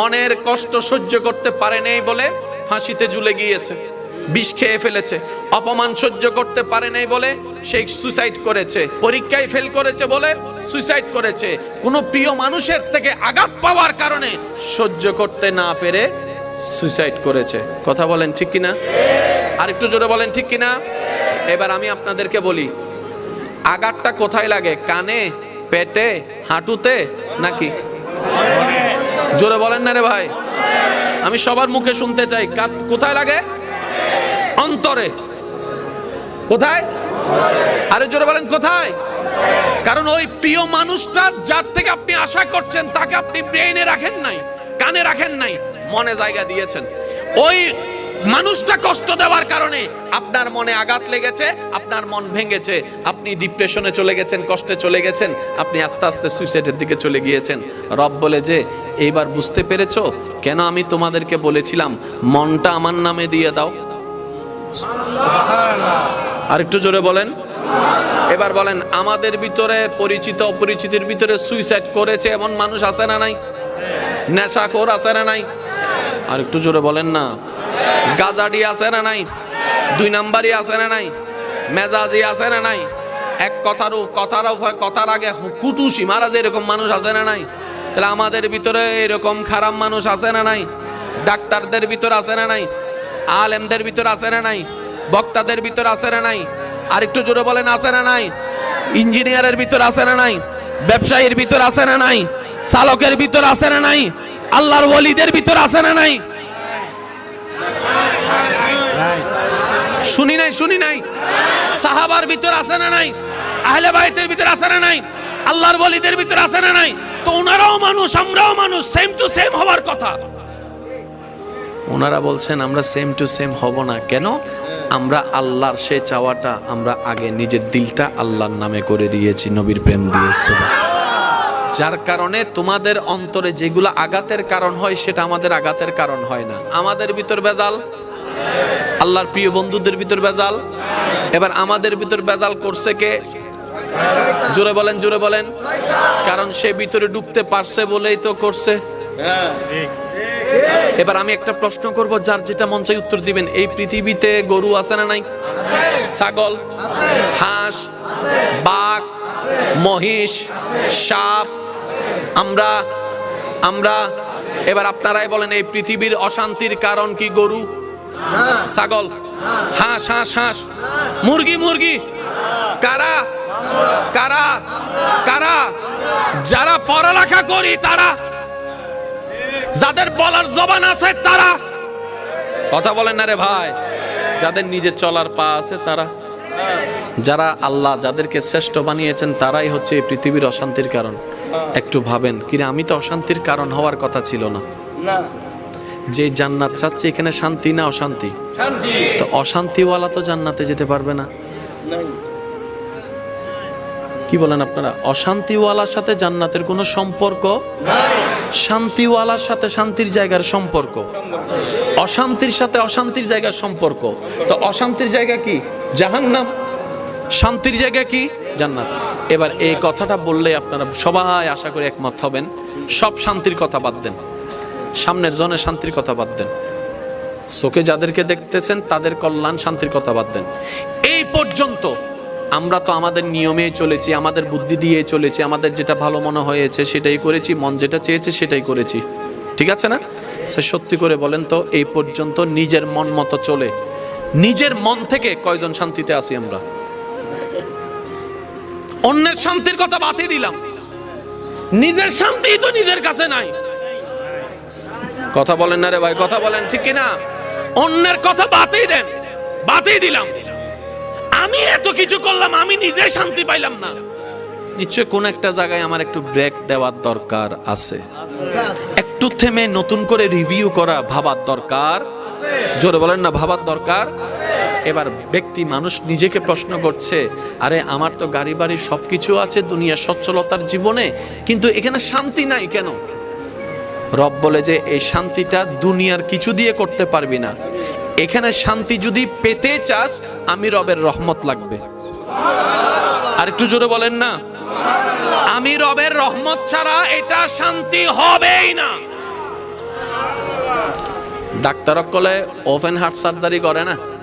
মনের কষ্ট সহ্য করতে পারে নেই বলে ফাঁসিতে ঝুলে গিয়েছে, বিষ খেয়ে ফেলেছে, অপমান সহ্য করতে পারে নাই বলে সে সুসাইড করেছে, পরীক্ষায় ফেল করেছে বলে সুসাইড করেছে। কোনো প্রিয় মানুষের থেকে আঘাত পাওয়ার কারণে সহ্য করতে না পেরে সুসাইড করেছে। কথা বলেন ঠিক কিনা? আর একটু জোরে বলেন ঠিক কিনা? এবার আমি আপনাদেরকে বলি, আঘাতটা কোথায় লাগে? কানে, পেটে, হাঁটুতে নাকি? জোরে বলেন না রে ভাই। আমি সবার মুখে শুনতে চাই। কোথায় লাগে? অন্তরে। কোথায়? আরে জোরে বলেন, কোথায়? কারণ ওই প্রিয় মানুষটা যার থেকে আপনি আশা করছেন, তাকে আপনি ব্রেইনে রাখেন নাই, কানে রাখেন নাই, মনে জায়গা দিয়েছেন। ওই মানুষটা কষ্ট দেওয়ার কারণে আপনার মনে আঘাত লেগেছে, আপনার মন ভেঙেছে, আপনি ডিপ্রেশনে চলে গেছেন, কষ্টে চলে গেছেন, আপনি আস্তে আস্তে সুইসাইডের দিকে চলে গিয়েছেন। রব বলে যে, এইবার বুঝতে পেরেছ? কেন আমি তোমাদেরকে বলেছিলাম, মনটা আমার নামে দিয়ে দাও? আর একটু জোরে বলেন। এবার বলেন, আমাদের ভিতরে পরিচিত অপরিচিতির ভিতরে সুইসাইড করেছে এমন মানুষ আছে না নাই? নেশাখোর আছে না নাই? আর একটু জোরে বলেন না গাজাডি আছে না নাই দুই নাম্বারই আছে না নাই মেজাজি আছে না নাই এক কথার কথার কথার আগে কুটুসি মারা এরকম মানুষ আছে না নাই তাহলে আমাদের ভিতরে এরকম খারাপ মানুষ আছে না নাই ডাক্তারদের ভিতর আছে না নাই আলেমদের ভিতর আছে না নাই বক্তাদের ভিতর আছে না নাই আর একটু জোরে বলেন আছে না নাই ইঞ্জিনিয়ারের ভিতর আছে না নাই ব্যবসায়ীর ভিতর আছে না নাই চালকের ভিতর আছে না নাই আল্লাহর ওলিদের ভিতর আছে না নাই? শুনি নাই শুনি নাই? সাহাবার ভিতর আছে না নাই? আহলে বাইতের ভিতর আছে না নাই? আল্লাহর ওলিদের ভিতর আছে না নাই? তো ওনারাও মানুষ, আমরাও মানুষ সেম টু সেম হওয়ার কথা। ওনারা বলছেন, আমরা সেম টু সেম হব না। কেন? আমরা আল্লাহর সে চাওয়াটা আমরা আগে নিজের দিলটা আল্লাহর নামে করে দিয়েছি, নবীর প্রেম দিয়েছি যার কারণে তোমাদের অন্তরে যেগুলো আঘাতের কারণ হয়, সেটা আমাদের আঘাতের কারণ হয় না। আমাদের ভিতর বেজাল আল্লাহর প্রিয় বন্ধুদের ভিতর বেজাল এবার আমাদের ভিতর বেজাল করছে কে? জোরে বলেন জোরে বলেন। কারণ সে ভিতরে ডুবতে পারছে বলেই তো করছে। এবার আমি একটা প্রশ্ন করব, যার যেটা মন চাই উত্তর দিবেন। এই পৃথিবীতে গরু আছে না নাই? ছাগল, হাঁস, বাঘ, মহিষ, সাপ আমরা আমরা, এবার আপনারাই বলেন এই পৃথিবীর অশান্তির কারণ কি গরু? ছাগল? হাঁস হাঁস হাঁস। মুরগি মুরগি। কারা? কারা? কারা? যারা পড়ালেখা করি তারা, যাদের বলার জবান আছে তারা। কথা বলেন না রে ভাই। যাদের নিজের চলার পা আছে তারা। যারা আল্লাহ যাদেরকে শ্রেষ্ঠ বানিয়েছেন তারাই হচ্ছে এই পৃথিবীর অশান্তির কারণ। একটু ভাবেন। কিরে আমি তো অশান্তির কারণ হওয়ার কথা ছিল না। না। যে জান্নাত চাচ্ছে এখানে শান্তি না অশান্তি? তো অশান্তিওয়ালা তো জান্নাতে যেতে পারবে না। কি বলেন আপনারা? অশান্তিওয়ালার সাথে জান্নাতের কোনো সম্পর্ক? শান্তিওয়ালার সাথে শান্তির জায়গার সম্পর্ক। অশান্তির সাথে অশান্তির জায়গার সম্পর্ক। তো অশান্তির জায়গা কি? জাহান্নাম। শান্তির জায়গা কি? জান্নাত। এবার এই কথাটা বললে আপনারা সবাই আশা করি একমত হবেন। সব শান্তির কথা বাদ দেন। সামনের জনে শান্তির কথা বাদ দেন। চোখে যাদেরকে দেখতেছেন, তাদের কল্যাণ শান্তির কথা বাদ দেন। এই পর্যন্ত আমরা তো আমাদের নিয়মে চলেছি, আমাদের বুদ্ধি দিয়ে চলেছি, আমাদের যেটা ভালো মনে হয়েছে সেটাই করেছি, মন যেটা চেয়েছে সেটাই করেছি। ঠিক আছে না? সে সত্যি করে বলেন তো, এই পর্যন্ত নিজের মন মতো চলে। নিজের মন থেকে কয়জন শান্তিতে আছি আমরা? অন্যের শান্তির কথা বাতিল দিলাম। নিজের শান্তি তো নিজের কাছে নাই। কথা বলেন না রে ভাই, কথা বলেন, ঠিক কিনা? অন্যের কথা বাতেই দেন বাতেই দিলাম। আমি এত কিছু করলাম, আমি নিজে শান্তি পাইলাম না। নিশ্চয় কোন একটা জায়গায় আমার একটু ব্রেক দেওয়ার দরকার আছে। একটু থেমে নতুন করে রিভিউ করা ভাবার দরকার। জোরে বলেন না, ভাবার দরকার? এবার ব্যক্তি মানুষ নিজেকে প্রশ্ন করছে, আরে আমার তো গাড়ি বাড়ি সবকিছু আছে দুনিয়ার সচ্ছলতার জীবনে, কিন্তু এখানে শান্তি নাই কেন? রব বলে যে, এই শান্তিটা দুনিয়ার কিছু দিয়ে করতে পারবি না। এখানে শান্তি যদি পেতে চাস, আমি রবের রহমত লাগবে। আর একটু জোরে বলেন না। আমি রবের রহমত ছাড়া এটা শান্তি হবেই না। ডাক্তারক কলে ওপেন হার্ট সার্জারি করে না?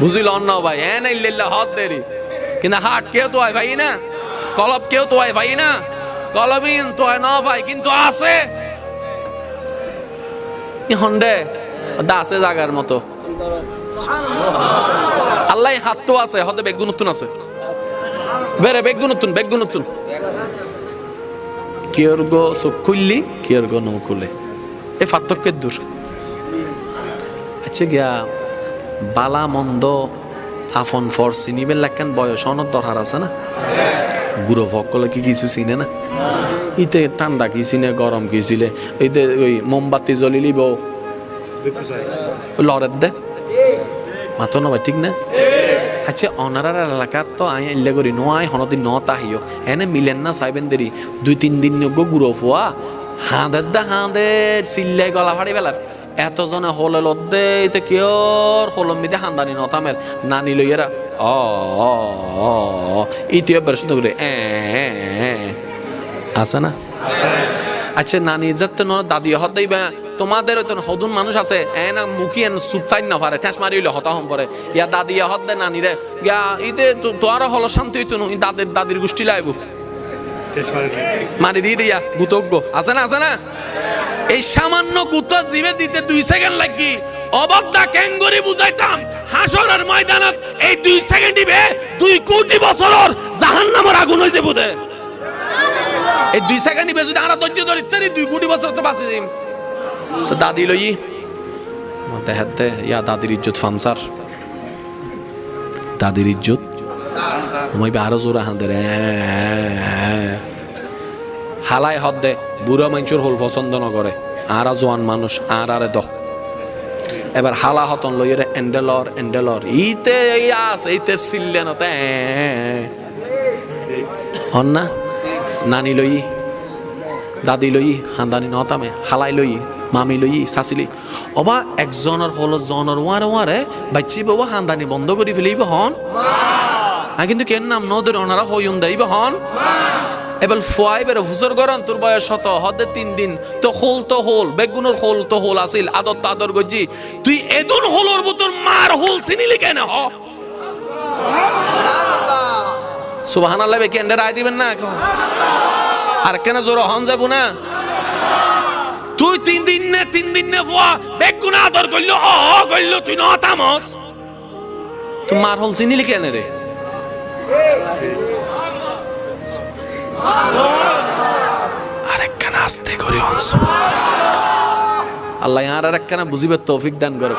বুঝিল অন্য ভাই। এন ইল্লিল্লাহ হদ দেরি। কিন্তু হাট কেউ তো হয় ভাই না? কলব কেউ তো হয় ভাই না? কলবিন তো হয় না ভাই, কিন্তু আছে। হন্ডে আছে জাগার মতো। আল্লাহ হাত তো আছে, হতে বেগুন নতুন আছে। বেরে বেগুন নতুন বেগুন নতুন কিয়র গো চোখ খুললি, কিয়র গো নৌ খুলে। এ পার্থক্যের দূর। আচ্ছা গিয়া বালা মন্দ আফন ফর চিনিবেল লাগান বয়স অনত দরকার আছে না? গুরু ভকলে কি কিছু চিনে না? ইতে ঠান্ডা কি চিনে, গরম কি ছিলে এইতে ওই মোমবাতি জ্বলিলিব লড়ের দে। মাতো নবা ঠিক না? আচ্ছা অনারার এলাকার তো আই আইলে করি, নো আই হনদিন ন তাহিও এনে মিলেন না সাইবেন দেরি। দুই তিন দিন গুড়ো ফুয়া। হাঁদের দা, হাঁদের চিল্লাই গলা ফাড়ি বেলার। এতজনে হলে লদ্দে এতে কিয়র হলম মিদে হান্দানি নতামের নানি লইয়েরা অ ইতিও বের করে। আছে না? আচ্ছা নানি যাতে ন দাদি হত দিবা তোমাদের ওই হদুন মানুষ আছে এ না মুখি এন সুপ চাইন না পারে ঠেস মারি হইলে হতা হম পরে। ইয়া দাদি হত দে নানি রে। গিয়া ইতে তো তোর হলো শান্তি হইতো নো দাদির দাদির গোষ্ঠী লাইব। মারি দিয়ে দিয়া গুতজ্ঞ। আছে না আছে না? এই সামান্য গুত জিবে দিতে দুই সেকেন্ড লাগি। অবদ্ধা ক্যাঙ্গুরি বুঝাইতাম হাসরের ময়দানত এই দুই সেকেন্ড দিবে দুই কোটি বছরের জাহান্নামের আগুন হইছে বুদে এই দুই সেকেন্ড নিবে যদি আমরা ধৈর্য ধরি তারি দুই কোটি বছর তো বাঁচি যাইম। তো দাদি লই দেখাতে ইয়া দাদির ইজ্জত ফানসার দাদির ইজ্জত? মই আরও জোরে হাঁদে রে। হালাই হদ দে বুড়া মানুষের হল পছন্দ নকরে আর জোয়ান মানুষ আর আরে দহ। এবার হালা হতন লইয়ে রে এন্ডেলর এন্ডেলর ইতে এই আস এইতে নতে হন না? নানি লই দাদি লই হান্দানি নতামে হালাই লই মামি লই লই অবা একজনের হল জনের ওয়ারে ওয়ারে বাচ্চি বাবা হান্দানি বন্ধ করে ফেলিব হন। কিন্তু কেন নাম নদের ওনারা হইন দেইব হন? এবার ফুয়াই বের হুজুর গরন তোর বয়স শত হদে তিন দিন তো হোল তো হোল বেগুনের হোল তো হোল আছিল আদর তাদর গজি তুই এদুন হোলর বুতর মার হোল চিনিলি কেন হ? সুবাহান আল্লাহ বেকি এন্ডে রায় দিবেন না এখন। আর কেন জোর হন যাব না? তুই তিন দিন নে তিন দিন নে ফুয়া বেগুন আদর করল অ অ করল তুই ন তামস তুই মার হোল চিনিলি কেন রে? আরেকখানা আস্তে করে হনস। আল্লাহ আর আরেকখানা বুঝিবে তৌফিক দান করো